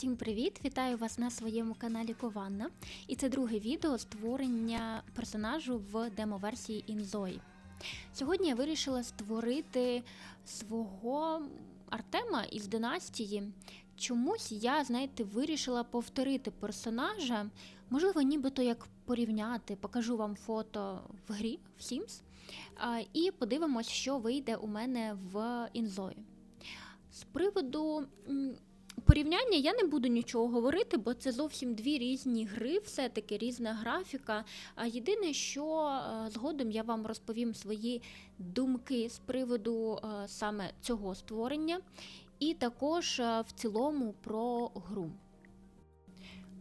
Всім привіт! Вітаю вас на своєму каналі Кованна. І це друге відео створення персонажу в демо-версії Інзої. Сьогодні я вирішила створити свого Артема із династії. Чомусь я, знаєте, вирішила повторити персонажа, можливо, нібито як порівняти, покажу вам фото в грі в Sims, і подивимось, що вийде у мене в Інзої. З приводу порівняння я не буду нічого говорити, бо це зовсім дві різні гри, все-таки різна графіка. А єдине, що е, згодом я вам розповім свої думки з приводу е, саме цього створення, і також е, в цілому про гру.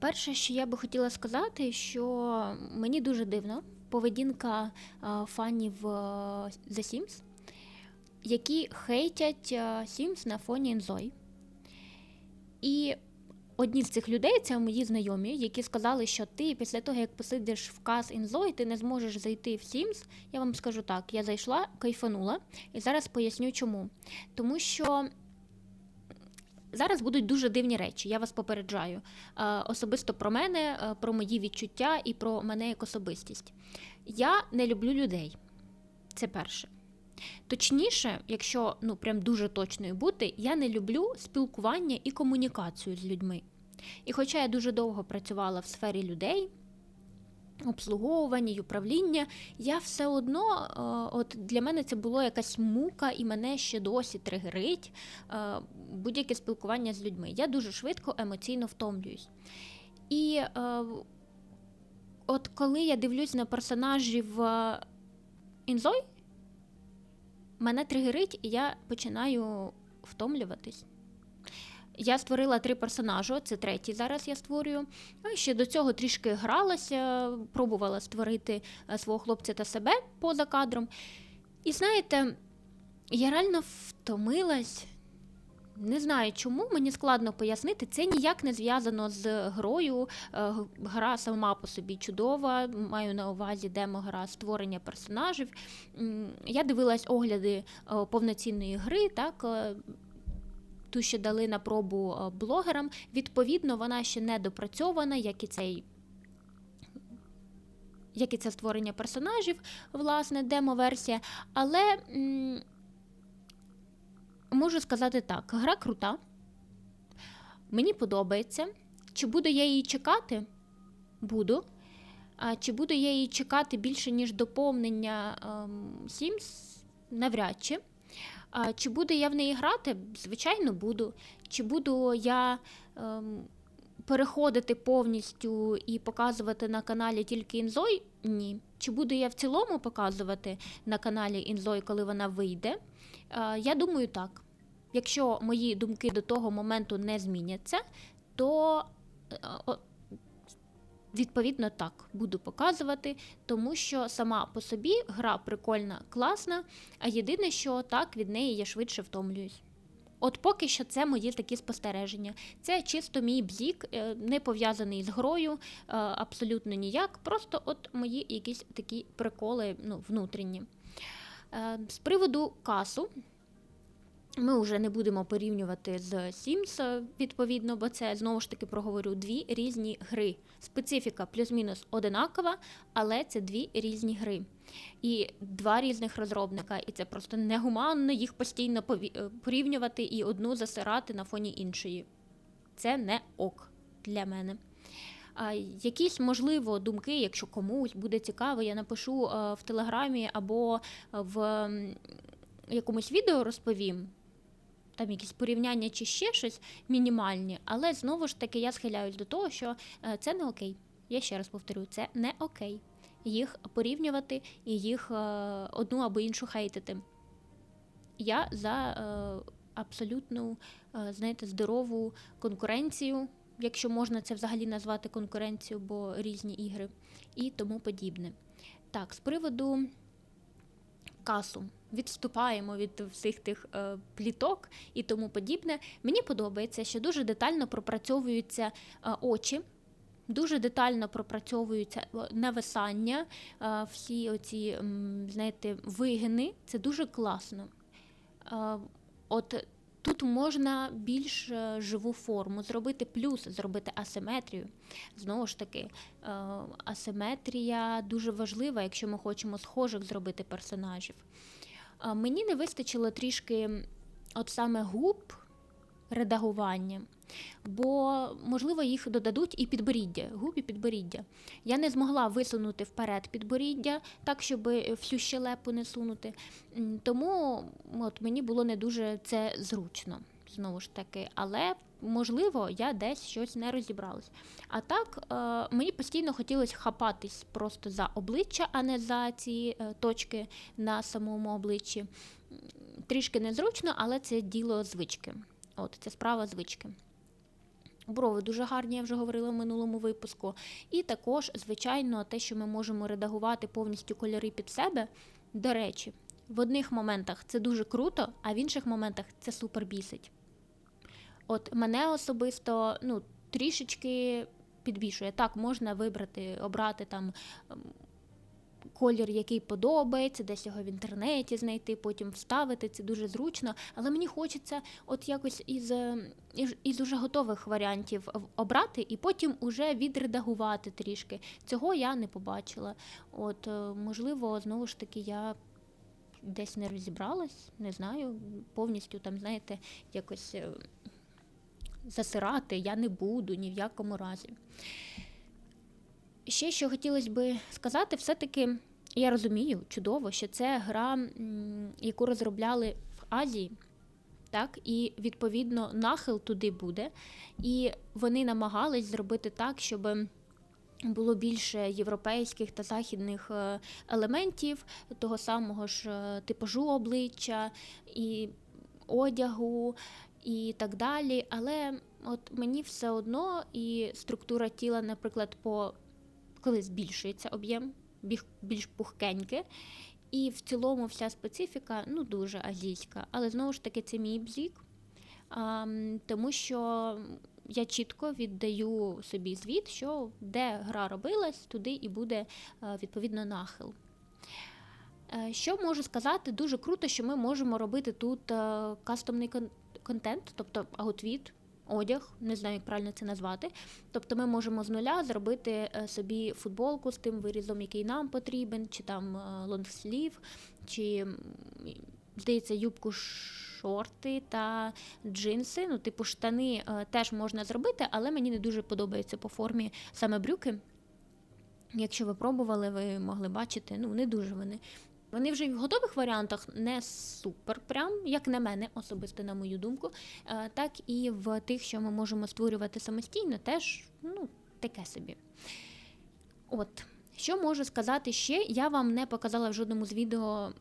Перше, що я би хотіла сказати, що мені дуже дивно поведінка фанів The Sims, які хейтять Sims на фоні Інзой. І одні з цих людей це мої знайомі, які сказали, що ти після того, як посидиш в каз Інзой, ти не зможеш зайти в Sims. Я вам скажу так: я зайшла, кайфанула, і зараз поясню чому. Тому що. Зараз будуть дуже дивні речі, я вас попереджаю. Е, особисто про мене, е, про мої відчуття і про мене як особистість. Я не люблю людей. Це перше. Точніше, якщо ну прям дуже точною бути, я не люблю спілкування і комунікацію з людьми. І хоча я дуже довго працювала в сфері людей, обслуговування й управління, я все одно, е, от для мене це було якась мука, і мене ще досі тригерить е, будь-яке спілкування з людьми. Я дуже швидко емоційно втомлююсь. І е, от коли я дивлюсь на персонажів Інзой, мене тригерить, і я починаю втомлюватись. Я створила три персонажі, це третій зараз я створюю. Ну, і ще до цього трішки гралася, пробувала створити е, свого хлопця та себе поза кадром. І знаєте, я реально втомилась. Не знаю чому, мені складно пояснити. Це ніяк не зв'язано з грою. Е, Гра сама по собі чудова. Маю на увазі демо-гра створення персонажів. Я дивилась огляди е, повноцінної гри, так. е, Ту, що дали на пробу блогерам. Відповідно, вона ще не допрацьована, як і цей. Як і це створення персонажів, власне, демо-версія. Але м, можу сказати так: гра крута, мені подобається. Чи буду я її чекати? Буду. А чи буду я її чекати більше, ніж доповнення ем, Sims? Навряд чи. А, чи буду я в неї грати? Звичайно, буду. Чи буду я ем, переходити повністю і показувати на каналі тільки Інзой? Ні. Чи буду я в цілому показувати на каналі Інзой, коли вона вийде? Е, я думаю, так. Якщо мої думки до того моменту не зміняться, то е, відповідно так буду показувати, тому що сама по собі гра прикольна, класна, а єдине, що так від неї я швидше втомлююсь. От поки що це мої такі спостереження. Це чисто мій бзік, е, не пов'язаний з грою, е, абсолютно ніяк. Просто от мої якісь такі приколи ну, внутрішні. Е, З приводу касу. Ми вже не будемо порівнювати з Sims, відповідно, бо це знову ж таки проговорю дві різні гри. Специфіка плюс-мінус одинакова, але це дві різні гри. І два різних розробника, і це просто негуманно їх постійно е, порівнювати і одну засирати на фоні іншої. Це не ок для мене. А, якісь, можливо, думки, якщо комусь буде цікаво, я напишу е, в Телеграмі або в якомусь відео розповім. Там якісь порівняння чи ще щось мінімальні, але знову ж таки я схиляюсь до того, що е, це не окей. Я ще раз повторю, це не окей. Їх порівнювати і їх е, одну або іншу хейтити. Я за е, абсолютну, знаєте, здорову конкуренцію, якщо можна це взагалі назвати конкуренцією, бо різні ігри, і тому подібне. Так, з приводу касу. Відступаємо від всіх тих е, пліток і тому подібне. Мені подобається, що дуже детально пропрацьовуються е, очі, дуже детально пропрацьовуються е, нависання, е, всі оці, знаєте, вигини. Це дуже класно. Е, от Тут можна більш е, живу форму зробити, плюс зробити асиметрію. Знову ж таки, е, асиметрія дуже важлива, якщо ми хочемо схожих зробити персонажів. Е, Мені не вистачило трішки от саме губ редагування, бо, можливо, їх додадуть і підборіддя, губ і підборіддя. Я не змогла висунути вперед підборіддя, так, щоб всю щелепу не сунути. Тому от, мені було не дуже це зручно, знову ж таки. Але, можливо, я десь щось не розібралась. А так, е, мені постійно хотілося хапатись просто за обличчя, а не за ці е, точки на самому обличчі. Трішки незручно, але це діло звички. От, це справа звички. Брови дуже гарні, я вже говорила в минулому випуску. І також, звичайно, те, що ми можемо редагувати повністю кольори під себе. До речі, в одних моментах це дуже круто, а в інших моментах це супер бісить. От мене особисто ну, трішечки підбішує. Так, можна вибрати, обрати там ем, колір, який подобається, десь його в інтернеті знайти, потім вставити. Це дуже зручно. Але мені хочеться от якось із, е, із, уже готових варіантів обрати і потім уже відредагувати трішки. Цього я не побачила. От, е, можливо, знову ж таки, я десь не розібралась, не знаю, повністю там, знаєте, якось. е, Засирати я не буду ні в якому разі. Ще що хотілося би сказати, все-таки я розумію чудово, що це гра, яку розробляли в Азії, так, і відповідно нахил туди буде. І вони намагались зробити так, щоб було більше європейських та західних е, елементів, того самого ж е, типажу обличчя і одягу і так далі. Але от мені все одно і структура тіла, наприклад, по коли збільшується об'єм, біг- більш пухкеньке. І в цілому вся специфіка ну дуже азійська. Але знову ж таки, це мій бзік, тому що я чітко віддаю собі звіт, що де гра робилась, туди і буде е, відповідно нахил. Е, Що можу сказати? Дуже круто, що ми можемо робити тут е, кастомний кон- контент, тобто аутвіт, одяг, не знаю, як правильно це назвати. Тобто ми можемо з нуля зробити е, собі футболку з тим вирізом, який нам потрібен, чи там е, лонгслів, чи, здається, юбку шорти та джинси. Ну, типу, штани е, теж можна зробити, але мені не дуже подобається по формі саме брюки. Якщо ви пробували, ви могли бачити, ну не дуже вони. Вони вже в готових варіантах не супер, прям, як на мене, особисто на мою думку. Е, Так і в тих, що ми можемо створювати самостійно, теж ну, таке собі. От, що можу сказати ще? Я вам не показала в жодному з відео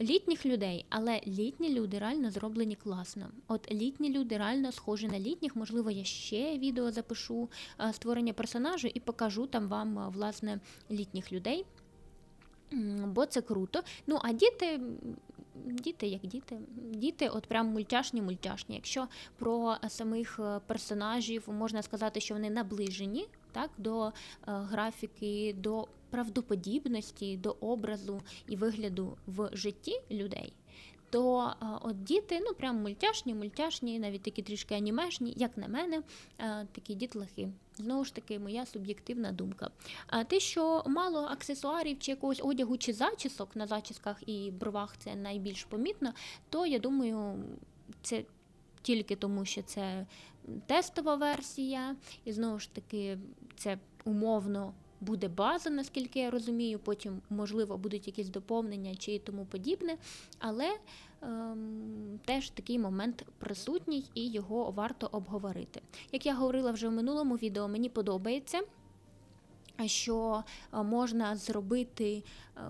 літніх людей, але літні люди реально зроблені класно. От літні люди реально схожі на літніх. Можливо, я ще відео запишу е, створення персонажу і покажу там вам е, власне літніх людей. Бо це круто. Ну, а діти, діти як діти, діти, от прям мультяшні, мультяшні. Якщо про е, самих е, персонажів можна сказати, що вони наближені так, до е, графіки, до правдоподібності, до образу і вигляду в житті людей. То от діти, ну прям мультяшні, мультяшні, навіть такі трішки анімешні, як на мене, такі дітлахи. Знову ж таки, моя суб'єктивна думка. А те, що мало аксесуарів чи якогось одягу чи зачісок на зачісках і бровах це найбільш помітно, то я думаю, це тільки тому, що це тестова версія, і знову ж таки, це умовно. Буде база, наскільки я розумію, потім, можливо, будуть якісь доповнення чи тому подібне, але ем, теж такий момент присутній і його варто обговорити. Як я говорила вже в минулому відео, мені подобається, що е, можна зробити е,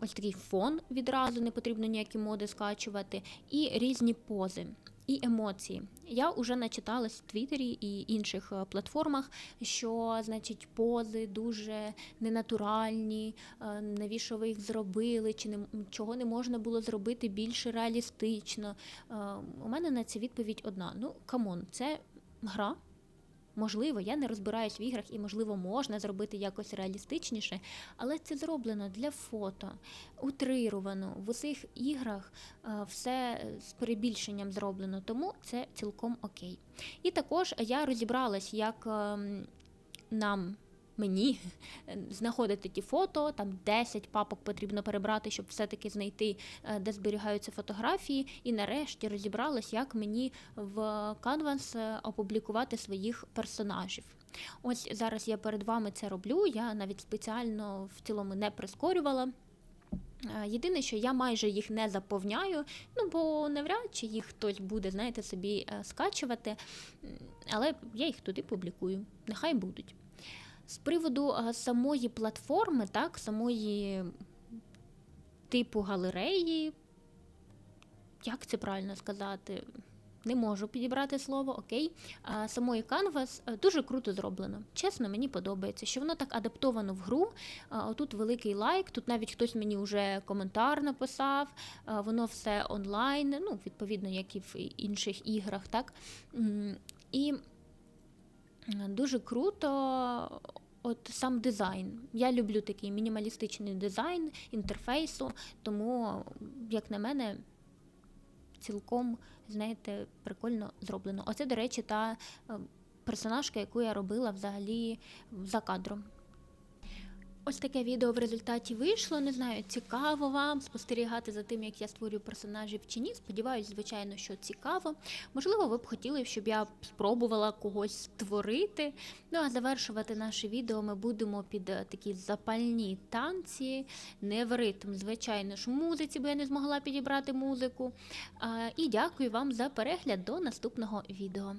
ось такий фон відразу, не потрібно ніякі моди скачувати, і різні пози. І емоції. Я вже начиталась в Твіттері і інших е, платформах, що значить пози дуже ненатуральні, е, навіщо ви їх зробили, чи не чого не можна було зробити більш реалістично. Е, У мене на це відповідь одна: ну камон, це гра. Можливо, я не розбираюсь в іграх і, можливо, можна зробити якось реалістичніше, але це зроблено для фото, утрировано. В усіх іграх е, все з перебільшенням зроблено, тому це цілком окей. І також я розібралась, як ем, нам. Мені знаходити ті фото, там 10 папок потрібно перебрати, щоб все-таки знайти, е, де зберігаються фотографії. І нарешті розібралась, як мені в Canvas е, опублікувати своїх персонажів. Ось зараз я перед вами це роблю. Я навіть спеціально в цілому не прискорювала. Е, Єдине, що я майже їх не заповняю, ну бо навряд чи їх хтось буде, знаєте, собі е, скачувати. Але я їх туди публікую. Нехай будуть. З приводу е, самої платформи, так, самої типу галереї, як це правильно сказати? Не можу підібрати слово, окей. А самої Canvas е, дуже круто зроблено. Чесно, мені подобається, що воно так адаптовано в гру. А, Отут великий лайк, тут навіть хтось мені вже коментар написав, воно все онлайн, ну, відповідно, як і в інших іграх, так. І дуже круто. От сам дизайн. Я люблю такий мінімалістичний дизайн інтерфейсу, тому, як на мене, цілком, знаєте, прикольно зроблено. Оце, до речі, та е, персонажка, яку я робила взагалі за кадром. Ось таке відео в результаті вийшло. Не знаю, цікаво вам спостерігати за тим, як я створюю персонажів чи ні. Сподіваюсь, звичайно, що цікаво. Можливо, ви б хотіли, щоб я спробувала когось створити. Ну а завершувати наше відео ми будемо під е, такі запальні танці, не в ритм, звичайно ж, музиці, бо я не змогла підібрати музику. І дякую вам за перегляд до наступного відео.